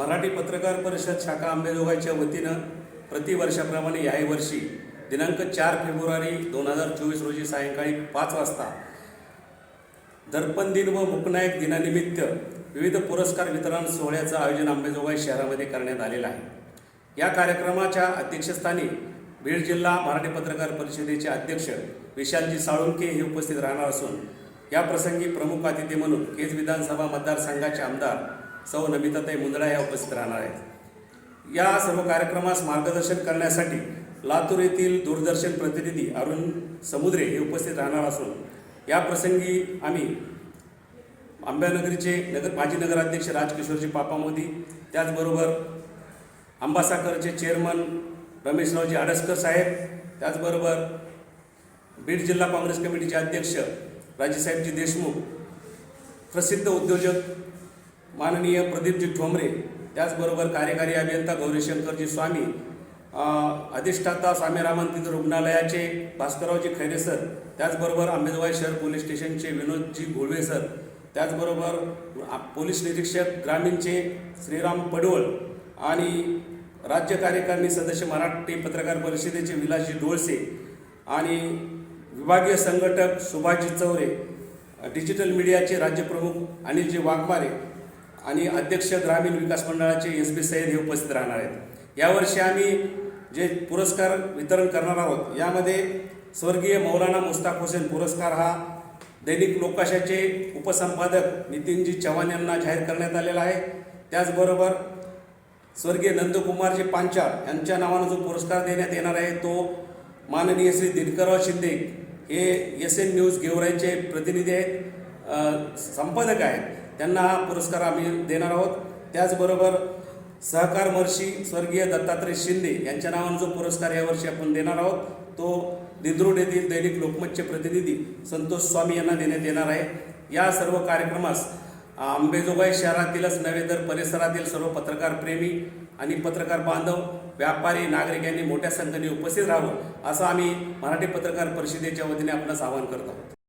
मराठी पत्रकार परिषद शाखा आंबेजोगाईच्या वतीनं प्रतिवर्षाप्रमाणे याही वर्षी दिनांक चार फेब्रुवारी दोन हजार चोवीस रोजी सायंकाळी पाच वाजता दर्पण दिन व मुकनायक दिनानिमित्त विविध पुरस्कार वितरण सोहळ्याचं आयोजन आंबेजोगाई शहरामध्ये करण्यात आलेलं आहे. या कार्यक्रमाच्या अध्यक्षस्थानी बीड जिल्हा मराठी पत्रकार परिषदेचे अध्यक्ष विशालजी साळुंके हे उपस्थित राहणार असून या प्रसंगी प्रमुख अतिथी म्हणून केज विधानसभा मतदारसंघाचे आमदार सौ नमिताताई मुंदडा या उपस्थित राहणार आहेत. या सर्व कार्यक्रमास मार्गदर्शन करण्यासाठी लातूर येथील दूरदर्शन प्रतिनिधी अरुण समुद्रे हे उपस्थित राहणार असून या प्रसंगी आम्ही आंब्यानगरीचे नगर माजी नगराध्यक्ष राजकिशोरजी पापा मोदी त्याचबरोबर अंबासागरचे चेअरमन रमेशरावजी आडसकर साहेब त्याचबरोबर बीड जिल्हा काँग्रेस कमिटीचे अध्यक्ष राजेसाहेबजी देशमुख प्रसिद्ध उद्योजक माननीय प्रदीपजी ठोंबरे त्याचबरोबर कार्यकारी अभियंता गौरीशंकरजी स्वामी अधिष्ठाता स्वामी रामानंद रुग्णालयाचे भास्कररावजी खैरे सर त्याचबरोबर आंबेजोगाई शहर पोलीस स्टेशनचे विनोदजी घोळवे सर त्याचबरोबर पोलीस निरीक्षक ग्रामीणचे श्रीराम पडवळ आणि राज्य कार्यकारिणी सदस्य मराठी पत्रकार परिषदेचे विलासजी डोळसे आणि विभागीय संघटक सुभाषजी चौरे डिजिटल मीडियाचे राज्यप्रमुख अनिलजी वाघमारे आणि अध्यक्ष ग्रामीण विकास मंडळाचे एस बी सय्यद हे उपस्थित राहणार आहेत. यावर्षी आम्ही जे पुरस्कार वितरण करणार आहोत यामध्ये स्वर्गीय मौलाना मुस्ताक हुसेन पुरस्कार हा दैनिक लोकाशाचे उपसंपादक नितीनजी चव्हाण यांना जाहीर करण्यात आलेला आहे. त्याचबरोबर स्वर्गीय नंदकुमारजी पांचाळ यांच्या नावानं जो पुरस्कार देण्यात येणार आहे तो माननीय श्री दिनकरराव शिंदे हे एस एन न्यूज गेवराईचे प्रतिनिधी आहेत. संपादक आहेत. त्यांना हा पुरस्कार आम्ही देणार आहोत. त्याचबरोबर सहकार महर्षी स्वर्गीय दत्तात्रय शिंदे यांच्या नावानं जो पुरस्कार यावर्षी आपण देणार आहोत तो दिद्रुड येथील दैनिक लोकमतचे प्रतिनिधी संतोष स्वामी यांना देण्यात येणार आहे. या सर्व कार्यक्रमास अंबेजोगाई शहरातीलच नव्हे तर परिसरातील सर्व पत्रकार प्रेमी आणि पत्रकार बांधव व्यापारी नागरिक यांनी मोठ्या संख्येने उपस्थित राहावं असं आम्ही मराठी पत्रकार परिषदेच्या वतीने आपणास आवाहन करत. आहोत